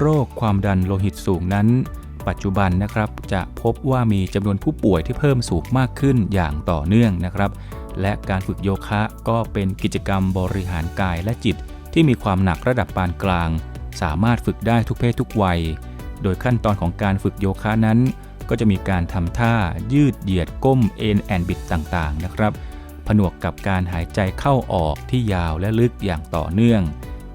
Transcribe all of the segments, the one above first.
โรคความดันโลหิตสูงนั้น ปัจจุบันนะครับจะพบว่ามีจำนวนผู้ป่วยที่เพิ่มสูงมากขึ้นอย่างต่อเนื่องนะครับ และการฝึกโยคะก็เป็นกิจกรรมบริหารกายและจิต ที่มีความหนักระดับปานกลาง สามารถฝึกได้ทุกเพศทุกวัย โดยขั้นตอนของการฝึกโยคะนั้น ก็จะมีการทำท่ายืดเหยียดก้มเอ็นแอนบิดต่างๆนะครับ ผนวกกับการหายใจเข้าออกที่ยาวและลึกอย่างต่อเนื่อง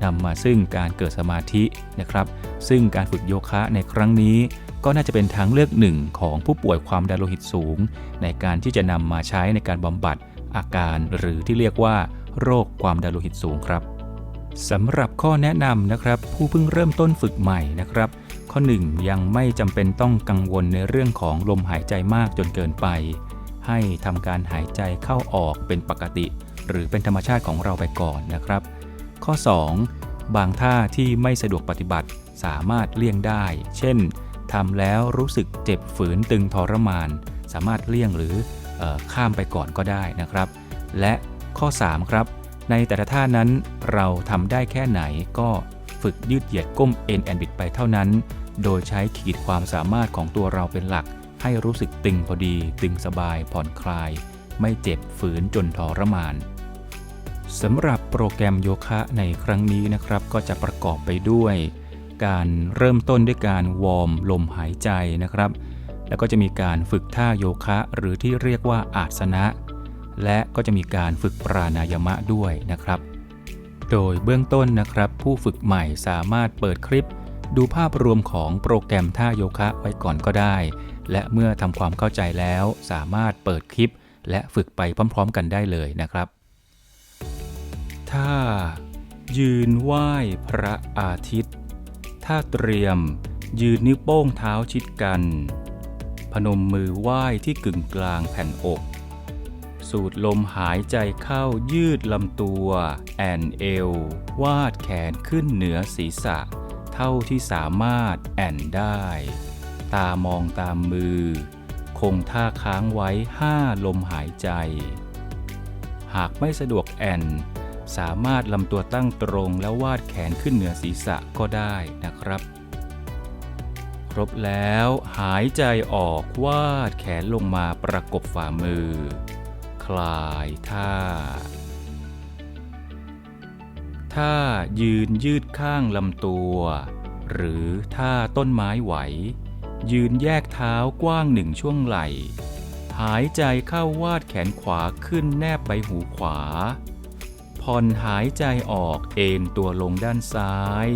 นำมาซึ่งการเกิดสมาธินะครับ ซึ่งการฝึกโยคะในครั้งนี้ ก็น่าจะเป็นทางเลือกหนึ่งของผู้ป่วยความดันโลหิตสูง ในการที่จะนำมาใช้ในการบำบัดอาการหรือที่เรียกว่า โรคความดันโลหิตสูงครับสำหรับข้อแนะนำนะครับ ผู้เพิ่งเริ่มต้นฝึกใหม่นะครับ ข้อ 1 ยังไม่จำเป็นต้องกังวลในเรื่องของลมหายใจมากจนเกินไป ให้ทำการหายใจเข้าออกเป็นปกติ หรือเป็นธรรมชาติของเราไปก่อนนะครับ ข้อ 2 บางท่าที่ไม่สะดวกปฏิบัติสามารถเลี่ยงได้ เช่นทำแล้วรู้สึกเจ็บฝืนตึงทรมาน สามารถเลี่ยงหรือออข้ามไปก่อนก็ได้นะครับ และข้อ 3 ครับ ในแต่ละท่านั้นเราทำได้แค่ไหนก็ฝึกยืดเหยียดก้มเอ็นแอนบิดไปเท่านั้น โดยใช้ขีดความสามารถของตัวเราเป็นหลัก ให้รู้สึกตึงพอดี ตึงสบายผ่อนคลาย ไม่เจ็บฝืนจนทรมาน สำหรับโปรแกรมโยคะในครั้งนี้นะครับ ก็จะประกอบไปด้วย การเริ่มต้นด้วยการวอร์มลมหายใจนะครับ แล้วก็จะมีการฝึกท่าโยคะหรือที่เรียกว่าอาสนะ และก็จะมีการฝึกปราณายมะด้วยนะครับ โดยเบื้องต้นนะครับ ผู้ฝึกใหม่สามารถเปิดคลิป ดูภาพรวมของโปรแกรมท่าโยคะไว้ก่อนก็ได้ และเมื่อทำความเข้าใจแล้วสามารถเปิดคลิป และฝึกไปพร้อม ๆ กันได้เลยนะครับ ท่า ยืนไหว้พระอาทิตย์ ท่าเตรียม ยืนนิ้วโป้งเท้าชิดกัน พนมมือไหว้ที่กึ่งกลางแผ่นอก สูดลมหายใจเข้ายืดลำตัว แอนเอว วาดแขนขึ้นเหนือศีรษะ เท่าที่สามารถแอนได้ ตามองตามมือ คงท่าค้างไว้ห้าลมหายใจ หากไม่สะดวกแอน สามารถลำตัวตั้งตรงแล้ววาดแขนขึ้นเหนือศีรษะก็ได้นะครับ ครบแล้วหายใจออกวาดแขนลงมาประกบฝ่ามือ คลายท่า ท่ายืนยืดข้างลำตัว หรือท่าต้นไม้ไหว ยืนแยกเท้ากว้างหนึ่งช่วงไหล่ หายใจเข้าวาดแขนขวาขึ้นแนบใบหูขวา ผ่อนหายใจออกเอนตัวลงด้านซ้าย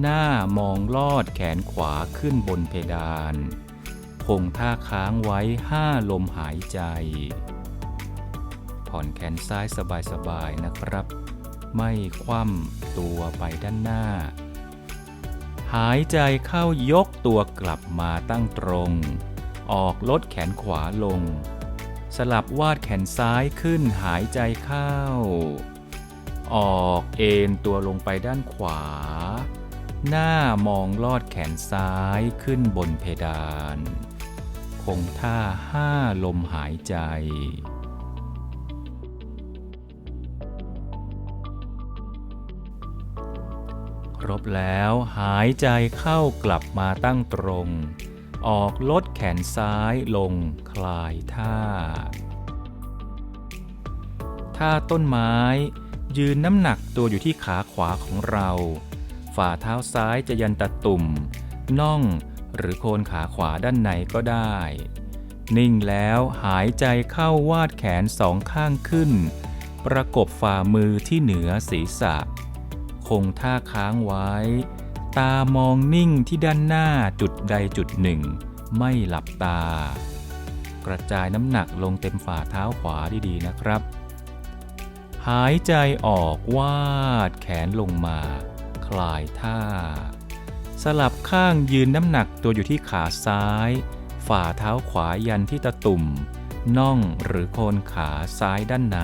หน้ามองลอดแขนขวาขึ้นบนเพดาน คงท่าค้างไว้ห้าลมหายใจ ผ่อนแขนซ้ายสบายๆนะครับ ไม่คว่ำตัวไปด้านหน้า หายใจเข้ายกตัวกลับมาตั้งตรง ออกลดแขนขวาลงสลับวาดแขนซ้ายขึ้นหายใจเข้า ออกเอนตัวลงไปด้านขวา หน้ามองลอดแขนซ้ายขึ้นบนเพดาน คงท่าห้าลมหายใจครบแล้วหายใจเข้ากลับมาตั้งตรง ออกลดแขนซ้ายลงคลายท่า ท่าต้นไม้ ยืนน้ำหนักตัวอยู่ที่ขาขวาของเรา ฝ่าเท้าซ้ายจะยันตะตุ่ม น่องหรือโคนขาขวาด้านในก็ได้ นิ่งแล้วหายใจเข้าวาดแขนสองข้างขึ้น ประกบฝ่ามือที่เหนือศีรษะ คงท่าค้างไว้ ตามองนิ่งที่ด้านหน้าจุดใดจุดหนึ่ง ไม่หลับตา กระจายน้ำหนักลงเต็มฝ่าเท้าขวาดีๆนะครับ หายใจออกวาดแขนลงมา คลายท่า สลับข้างยืนน้ำหนักตัวอยู่ที่ขาซ้าย ฝ่าเท้าขวายันที่ตะตุ่ม น่องหรือโคนขาซ้ายด้านใน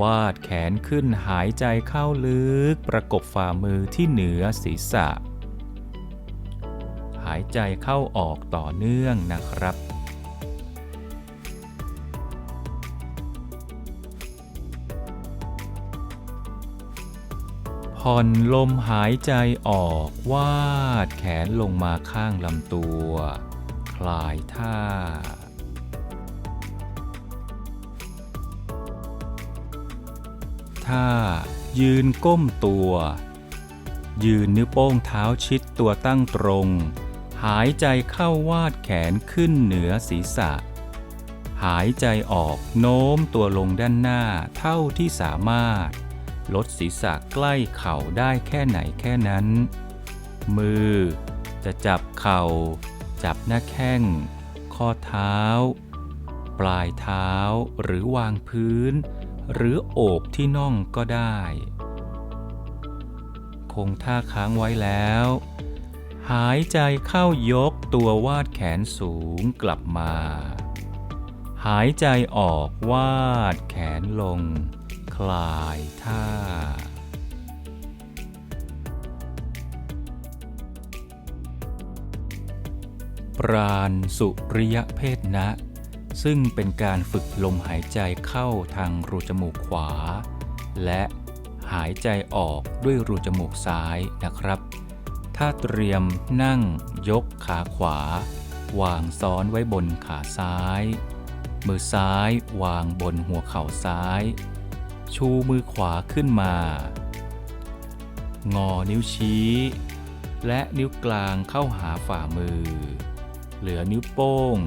วาดแขนขึ้นหายใจเข้าลึก ประกบฝ่ามือที่เหนือศีรษะ หายใจเข้าออกต่อเนื่องนะครับ ผ่อนลมหายใจออกวาดแขนลงมาข้างลำตัว คลายท่า ท่า ยืนก้มตัว ยืนนิ้วโป้งเท้าชิดตัวตั้งตรง หายใจเข้าวาดแขนขึ้นเหนือศีรษะ หายใจออกโน้มตัวลงด้านหน้าเท่าที่สามารถ ลดศีรษะใกล้เข่าได้แค่ไหนแค่นั้น มือจะจับเข่า จับหน้าแข้ง ข้อเท้า ปลายเท้าหรือวางพื้น หรือโอบที่น่องก็ได้ คงท่าค้างไว้แล้ว หายใจเข้ายกตัววาดแขนสูงกลับมา หายใจออกวาดแขนลง คลายท่า ปราณสุริยเพศนะ ซึ่งเป็นการฝึกลมหายใจเข้าทางรูจมูกขวา และหายใจออกด้วยรูจมูกซ้ายนะครับ ถ้าเตรียมนั่งยกขาขวา วางซ้อนไว้บนขาซ้าย มือซ้ายวางบนหัวเข่าซ้าย ชูมือขวาขึ้นมา งอนิ้วชี้ และนิ้วกลางเข้าหาฝ่ามือ เหลือนิ้วโป้ง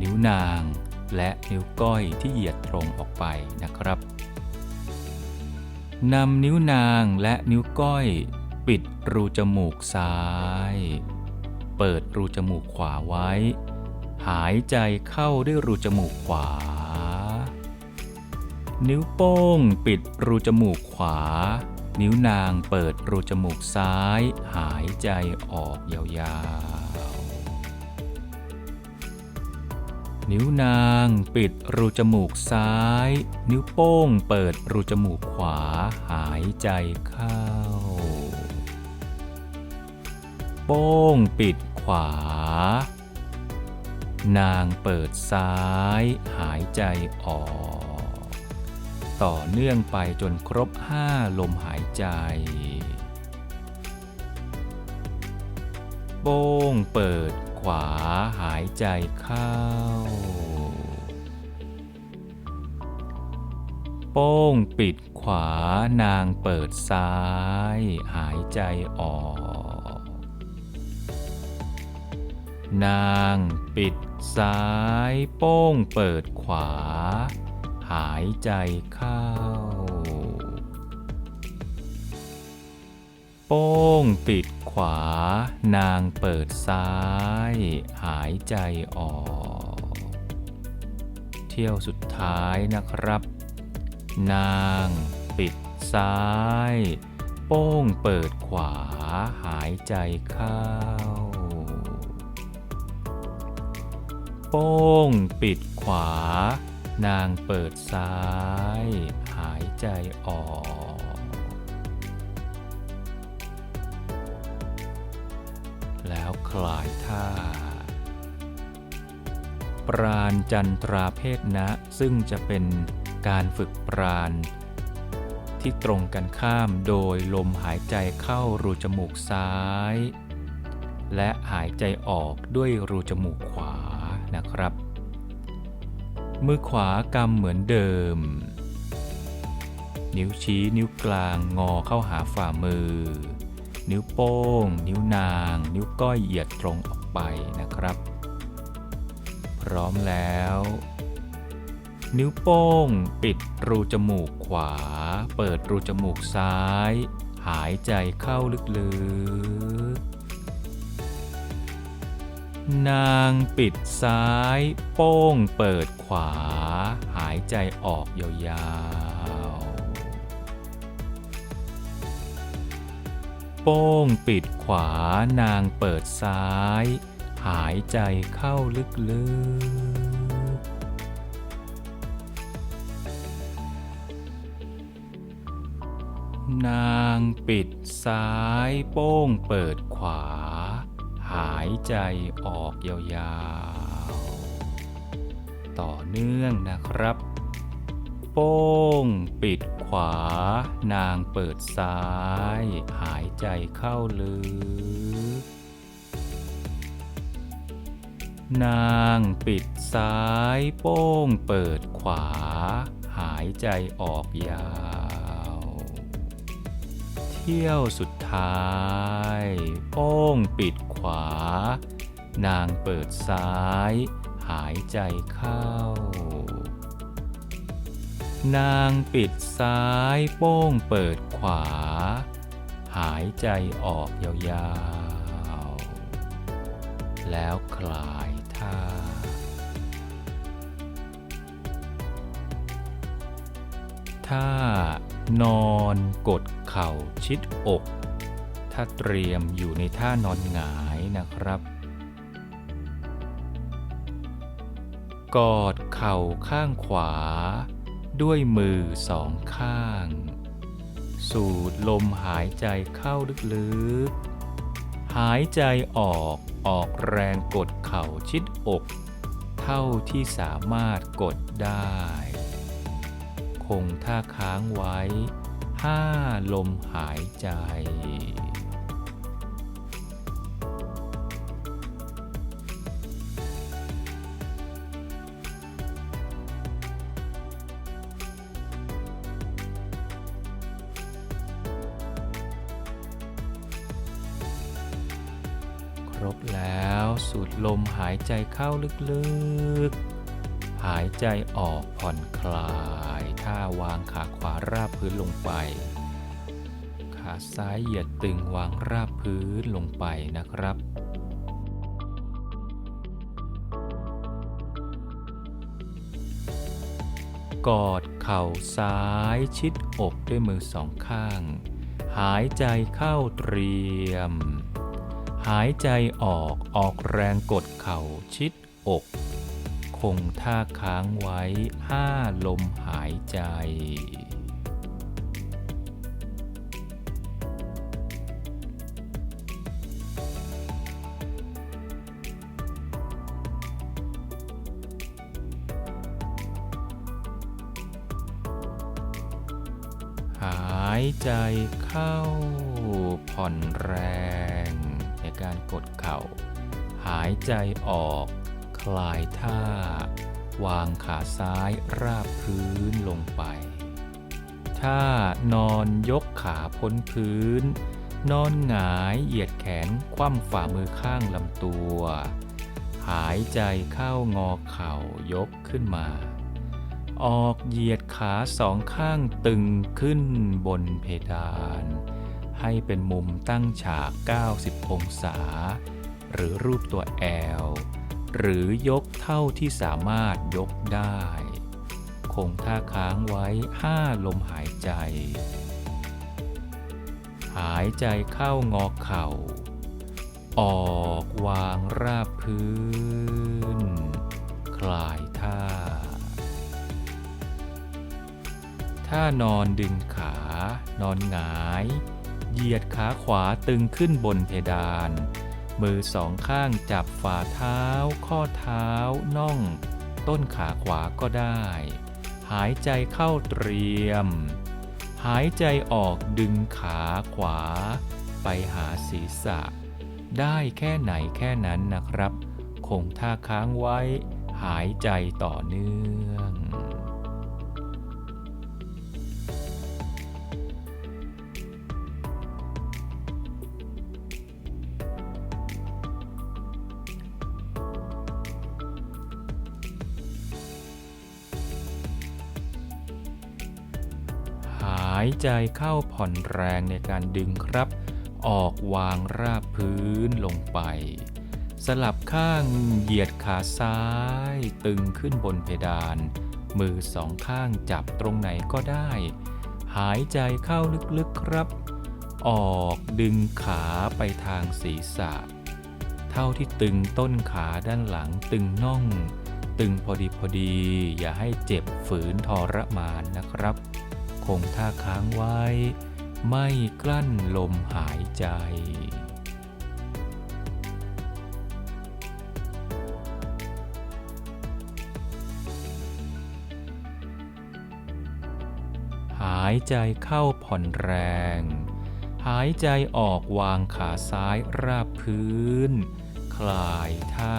นิ้วนาง และนิ้วก้อยที่เหยียดตรงออกไปนะครับนำนิ้วนางและนิ้วก้อย ปิดรูจมูกซ้าย เปิดรูจมูกขวาไว้ หายใจเข้าด้วยรูจมูกขวา นิ้วโป้งปิดรูจมูกขวา นิ้วนางเปิดรูจมูกซ้าย หายใจออกยาวๆ นิ้วนางปิดรูจมูกซ้าย นิ้วโป้งเปิดรูจมูกขวา หายใจเข้า โป้งปิดขวา นางเปิดซ้าย หายใจออก ต่อเนื่องไปจนครบห้าลมหายใจ โป้งเปิดขวาหายใจเข้า โป้งปิดขวานางเปิดซ้าย หายใจออก นางปิดซ้าย โป้งเปิดขวา หายใจเข้า โป้งปิดขวานางเปิดซ้าย หายใจออก เที่ยวสุดท้ายนะครับ นางปิดซ้าย โป้งเปิดขวาหายใจเข้า โป้งปิดขวา นางเปิดซ้าย หายใจออก แล้วคลายท่า ปราณจันทราเพศนะ ซึ่งจะเป็นการฝึกปราณ ที่ตรงกันข้ามโดยลมหายใจเข้ารูจมูกซ้าย และหายใจออกด้วยรูจมูกขวานะครับ มือขวากำเหมือนเดิม นิ้วชี้นิ้วกลางงอเข้าหาฝ่ามือ นิ้วโป้ง นิ้วนาง นิ้วก้อยเหยียดตรงออกไปนะครับ พร้อมแล้ว นิ้วโป้ง ปิดรูจมูกขวา เปิดรูจมูกซ้าย หายใจเข้าลึกๆ นางปิดซ้าย โป้งเปิดขวา หายใจออกยาวๆ โป้งปิดขวานางเปิดซ้าย หายใจเข้าลึกๆ นางปิดซ้าย โป้งเปิดขวาายใจออกยาวๆ ต่อเนื่องนะครับ โป้ง ปิดขวา นางเปิดซ้าย หายใจเข้าลึก นางปิดซ้าย โป้ง เปิดขวา หายใจออกยาวเที่ยวสุดท้าย โป้งปิด ขวา นางเปิดซ้าย หายใจเข้า นางปิดซ้ายโป้งเปิดขวา หายใจออกยาวๆ แล้วคลายท่าถ้านอนกดเข่าชิดอก ถ้าเตรียมอยู่ในท่านอนหงายนะครับ กอดเข่าข้างขวา ด้วยมือสองข้าง สูดลมหายใจเข้าลึกๆ หายใจออกออกแรงกดเข่าชิดอก เท่าที่สามารถกดได้ คงท่าค้างไว้ห้าลมหายใจ ลมหายใจเข้าลึกๆ หายใจออกผ่อนคลายท่าวางขาขวาราบพื้นลงไป ขาซ้ายเหยียดตึงวางราบพื้นลงไปนะครับกอดเข่าซ้ายชิดอกด้วยมือสองข้าง หายใจเข้าเตรียม หายใจออกออกแรงกดเข่าชิดอก คงท่าค้างไว้ห้าลมหายใจ หายใจเข้าผ่อนแรง การกดเข่า หายใจออก คลายท่า วางขาซ้ายราบพื้นลงไปถ้านอนยกขาพ้นพื้น นอนหงายเหยียดแขนคว่ำฝ่ามือข้างลำตัว หายใจเข้างอเข่ายกขึ้นมา ออกเหยียดขาสองข้างตึงขึ้นบนเพดาน ให้เป็นมุมตั้งฉาก 90 องศา หรือรูปตัวแอล หรือยกเท่าที่สามารถยกได้ คงท่าค้างไว้ 5 ลมหายใจ หายใจเข้างอเข่า ออกวางราบพื้น คลายท่าถ้านอนดึงขานอนหงาย เหยียดขาขวาตึงขึ้นบนเพดาน มือสองข้างจับฝ่าเท้า ข้อเท้า น่อง ต้นขาขวาก็ได้ หายใจเข้าเตรียม หายใจออกดึงขาขวา ไปหาศีรษะ ได้แค่ไหนแค่นั้นนะครับ คงท่าค้างไว้ หายใจต่อเนื่องายใจเข้าผ่อนแรงในการดึงครับ ออกวางราบพื้นลงไป สลับข้างเหยียดขาซ้าย ตึงขึ้นบนเพดาน มือสองข้างจับตรงไหนก็ได้ หายใจเข้าลึกๆครับ ออกดึงขาไปทางศีรษะ เท่าที่ตึงต้นขาด้านหลังตึงน่อง ตึงพอดีพอดี อย่าให้เจ็บฝืนทรมานนะครับ คงท่าค้างไว้ ไม่กลั้นลมหายใจ หายใจเข้าผ่อนแรง หายใจออกวางขาซ้ายราบพื้น คลายท่า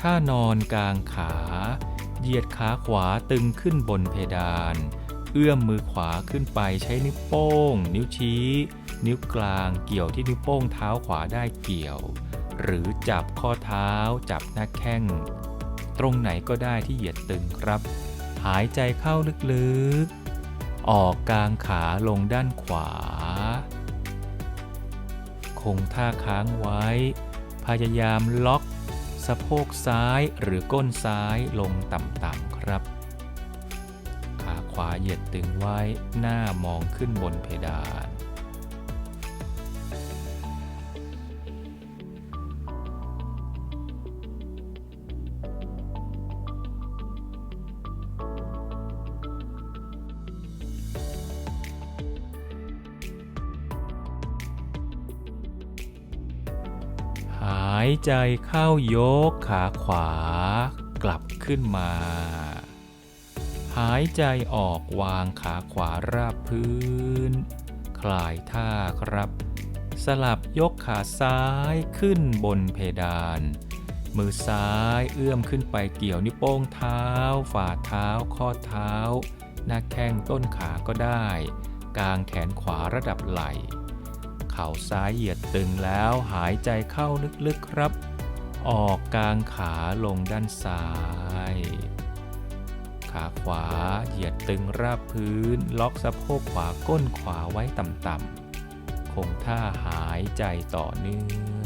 ถ้านอนกลางขา เหยียดขาขวาตึงขึ้นบนเพดาน เอื้อมมือขวาขึ้นไปใช้นิ้วโป้ง นิ้วชี้ นิ้วกลางเกี่ยวที่นิ้วโป้งเท้าขวาได้เกี่ยว หรือจับข้อเท้า จับหน้าแข้ง ตรงไหนก็ได้ที่เหยียดตึงครับ หายใจเข้าลึกๆ ออกกลางขาลงด้านขวา คงท่าค้างไว้ พยายามล็อก สะโพกซ้ายหรือก้นซ้ายลงต่ำๆครับ ขาขวาเหยียดตึงไว้หน้ามองขึ้นบนเพดาน ใจเข้ายกขาขวากลับขึ้นมา หายใจออกวางขาขวาราบพื้น คลายท่าครับ สลับยกขาซ้ายขึ้นบนเพดาน มือซ้ายเอื้อมขึ้นไปเกี่ยวนิ้วโป้งเท้า ฝ่าเท้า ข้อเท้า หน้าแข้งต้นขาก็ได้กางแขนขวาระดับไหล่ เข่าซ้ายเหยียดตึงแล้วหายใจเข้าลึกๆครับ ออกกลางขาลงด้านซ้าย ขาขวาเหยียดตึงราบพื้น ล็อกสะโพกขวาก้นขวาไว้ต่ำๆคงท่าหายใจต่อเนื่อง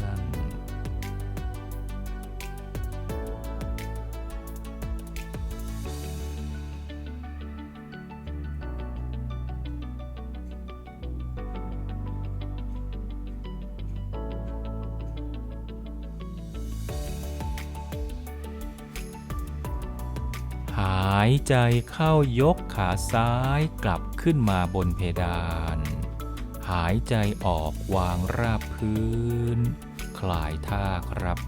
ใจเข้ายกขาซ้ายกลับขึ้นมาบนเพดาน หายใจออกวางราบพื้น คลายท่าครับ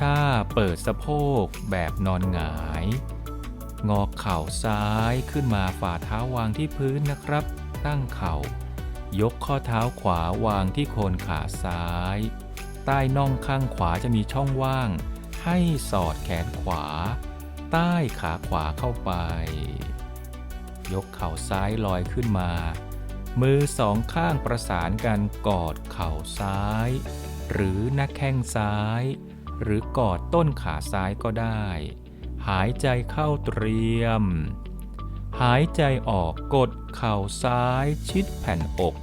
ถ้าเปิดสะโพกแบบนอนหงาย งอเข่าซ้ายขึ้นมาฝ่าเท้าวางที่พื้นนะครับ ตั้งเข่ายกข้อเท้าขวาวางที่โคนขาซ้าย ใต้น่องข้างขวาจะมีช่องว่าง ให้สอดแขนขวา ใต้ขาขวาเข้าไป ยกเข่าซ้ายลอยขึ้นมา มือสองข้างประสานกันกอดเข่าซ้าย หรือหน้าแข้งซ้าย หรือกอดต้นขาซ้ายก็ได้ หายใจเข้าเตรียม หายใจออกกดเข่าซ้ายชิดแผ่นอก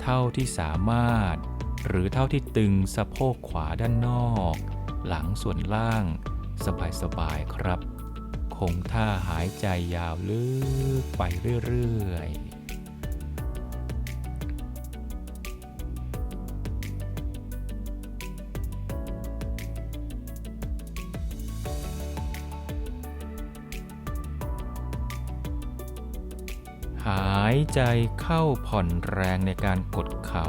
เท่าที่สามารถ หรือเท่าที่ตึงสะโพกขวาด้านนอก หลังส่วนล่าง สบายๆครับ คงท่าหายใจยาวลึกไปเรื่อยๆหายใจเข้าผ่อนแรงในการกดเข่า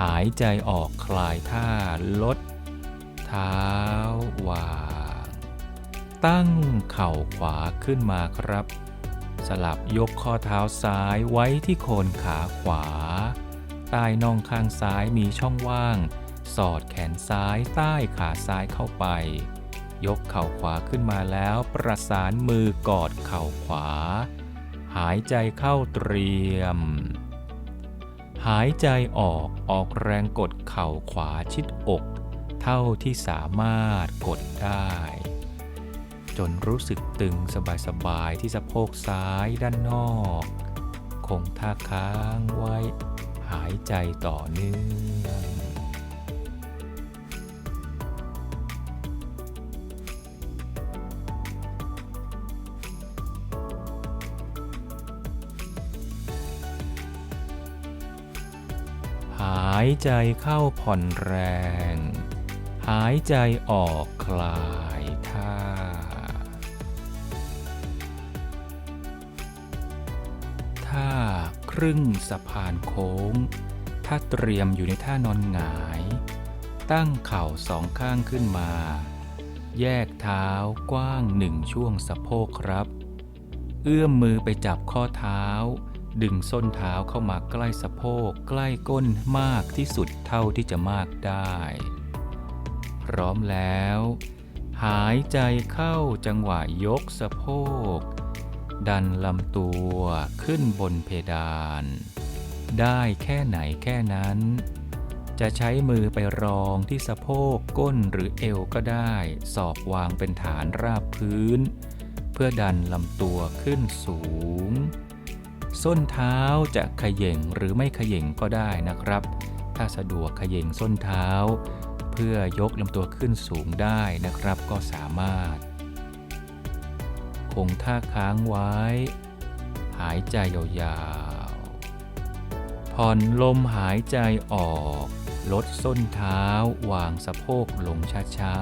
หายใจออกคลายท่าลด เท้าวาง ตั้งเข่าขวาขึ้นมาครับ สลับยกข้อเท้าซ้ายไว้ที่โคนขาขวา ใต้น่องข้างซ้ายมีช่องว่าง สอดแขนซ้ายใต้ขาซ้ายเข้าไป ยกเข่าขวาขึ้นมาแล้วประสานมือกอดเข่าขวา หายใจเข้าเตรียม หายใจออกออกแรงกดเข่าขวาชิดอก เท่าที่สามารถกดได้ จนรู้สึกตึงสบายๆที่สะโพกซ้ายด้านนอก คงท่าค้างไว้ หายใจต่อเนื่องหายใจเข้าผ่อนแรง หายใจออกคลาย รึ่งสะพานโค้ง ถ้าเตรียมอยู่ในท่านอนหงาย ตั้งเข่าสองข้างขึ้นมา แยกเท้ากว้างหนึ่งช่วงสะโพกครับ เอื้อมมือไปจับข้อเท้า ดึงส้นเท้าเข้ามาใกล้สะโพกใกล้ก้นมากที่สุดเท่าที่จะมากได้ พร้อมแล้ว หายใจเข้าจังหวะยกสะโพก ดันลำตัวขึ้นบนเพดาน ได้แค่ไหนแค่นั้น จะใช้มือไปรองที่สะโพกก้นหรือเอวก็ได้ศอกวางเป็นฐานราบพื้น เพื่อดันลำตัวขึ้นสูง ส้นเท้าจะขย่งหรือไม่ขย่งก็ได้นะครับ ถ้าสะดวกขย่งส้นเท้า เพื่อยกลำตัวขึ้นสูงได้นะครับก็สามารถ คงท่าค้างไว้ หายใจยาวๆ ผ่อนลมหายใจออก ลดส้นเท้าวางสะโพกลงช้า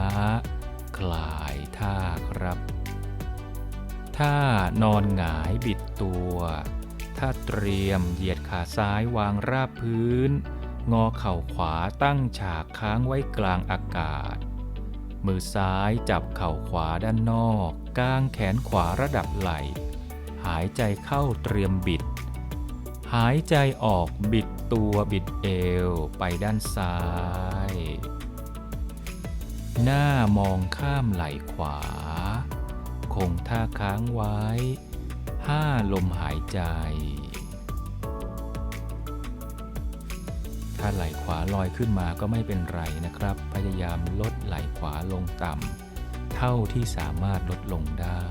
ๆ คลายท่าครับถ้านอนหงายบิดตัวถ้าเตรียมเหยียดขาซ้ายวางราบพื้น งอเข่าขวาตั้งฉากค้างไว้กลางอากาศ มือซ้ายจับเข่าขวาด้านนอก กางแขนขวาระดับไหล่ หายใจเข้าเตรียมบิด หายใจออกบิดตัวบิดเอวไปด้านซ้าย หน้ามองข้ามไหล่ขวา คงท่าค้างไว้ ห้าลมหายใจ ถ้าไหล่ขวาลอยขึ้นมาก็ไม่เป็นไรนะครับ พยายามลดไหล่ขวาลงต่ำ เท่าที่สามารถลดลงได้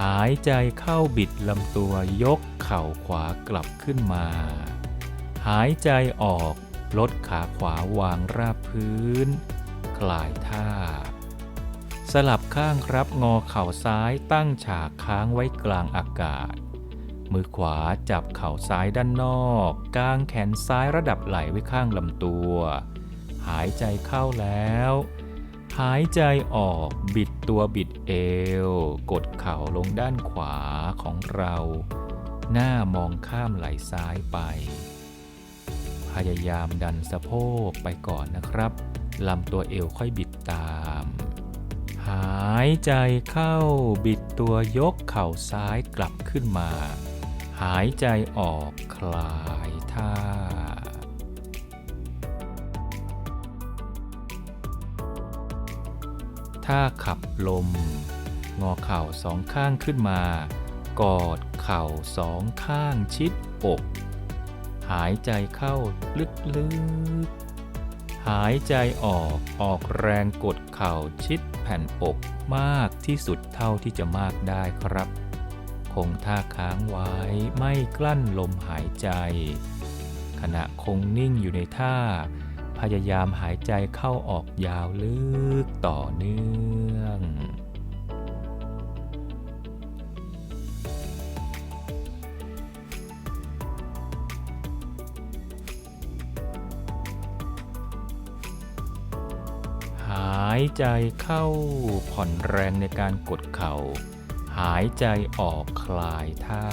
หายใจเข้าบิดลำตัวยกเข่าขวากลับขึ้นมา หายใจออกลดขาขวาวางราบพื้น คลายท่า สลับข้างครับงอเข่าซ้ายตั้งฉากค้างไว้กลางอากาศ มือขวาจับเข่าซ้ายด้านนอกกางแขนซ้ายระดับไหล่ไว้ข้างลำตัว หายใจเข้าแล้ว หายใจออกบิดตัวบิดเอว กดเข่าลงด้านขวาของเรา หน้ามองข้ามไหล่ซ้ายไป พยายามดันสะโพกไปก่อนนะครับลำตัวเอวค่อยบิดตาม หายใจเข้าบิดตัวยกเข่าซ้ายกลับขึ้นมา หายใจออกคลายท่า ถ้าขับลม งอเข่าสองข้างขึ้นมา กอดเข่าสองข้างชิดอก หายใจเข้าลึกๆ หายใจออกออกแรงกดเข่าชิดแผ่นอกมากที่สุดเท่าที่จะมากได้ครับ คงท่าค้างไว้ไม่กลั้นลมหายใจ ขณะคงนิ่งอยู่ในท่า พยายามหายใจเข้าออกยาวลึกต่อเนื่อง หายใจเข้าผ่อนแรงในการกดเข่า หายใจออกคลายท่า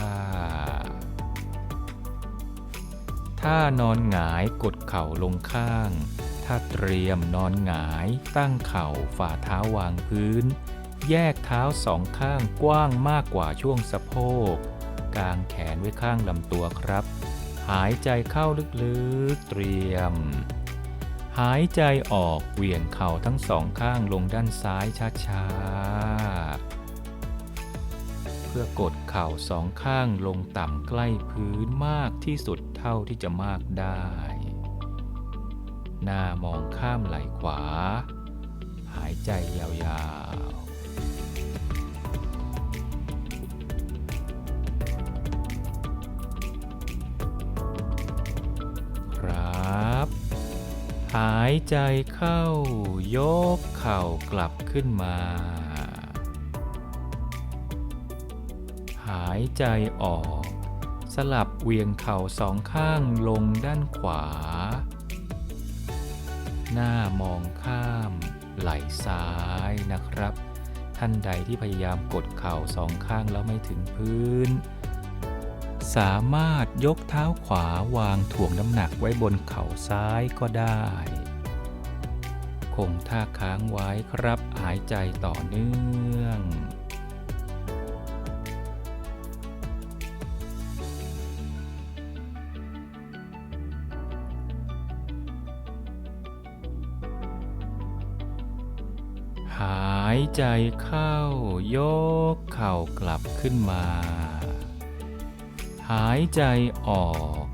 ถ้านอนหงายกดเข่าลงข้างถ้าเตรียมนอนหงาย ตั้งเข่าฝ่าเท้าวางพื้น แยกเท้าสองข้างกว้างมากกว่าช่วงสะโพก กางแขนไว้ข้างลำตัวครับ หายใจเข้าลึกๆ เตรียม หายใจออกเหวี่ยงเข่าทั้งสองข้างลงด้านซ้ายช้าๆเพื่อกดเข่าสองข้างลงต่ำใกล้พื้นมากที่สุด เท่าที่จะมากได้ หน้ามองข้ามไหล่ขวา หายใจยาวๆครับหายใจเข้ายกเข่ากลับขึ้นมา หายใจออก ลับเวียงเข่าสองข้างลงด้านขวา หน้ามองข้าม ไหล่ซ้ายนะครับ ท่านใดที่พยายามกดเข่าสองข้างแล้วไม่ถึงพื้น สามารถยกเท้าขวาวางถ่วงน้ำหนักไว้บนเข่าซ้ายก็ได้ คงท่าค้างไว้ครับหายใจต่อเนื่องายใจเข้ายกเข่ากลับขึ้นมา หายใจออก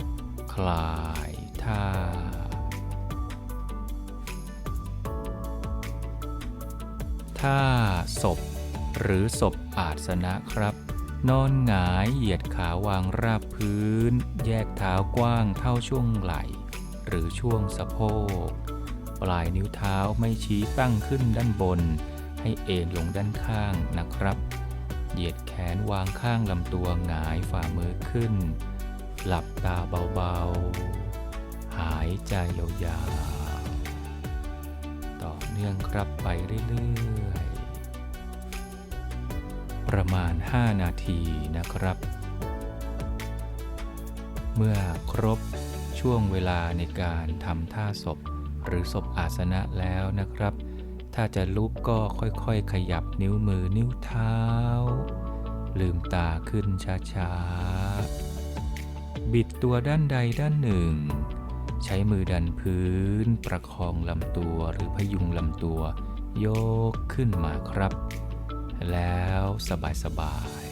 คลายท่า ท่าศพ หรือศพอาสนะครับ นอนหงายเหยียดขาวางราบพื้น แยกเท้ากว้างเท่าช่วงไหล่ หรือช่วงสะโพก ปลายนิ้วเท้าไม่ชี้ตั้งขึ้นด้านบน ให้เอ็นลงด้านข้างนะครับ เหยียดแขนวางข้างลำตัวหงายฝ่ามือขึ้น หลับตาเบาๆ หายใจยาวๆ ต่อเนื่องครับไปเรื่อยๆ ประมาณ 5 นาทีนะครับ เมื่อครบช่วงเวลาในการทำท่าศพหรือศพอาสนะแล้วนะครับ ถ้าจะลุกก็ค่อยๆ ขยับนิ้วมือนิ้วเท้า ลืมตาขึ้นช้าๆ บิดตัวด้านใดด้านหนึ่ง ใช้มือดันพื้น ประคองลำตัวหรือพยุงลำตัว โยกขึ้นมาครับ แล้วสบายๆ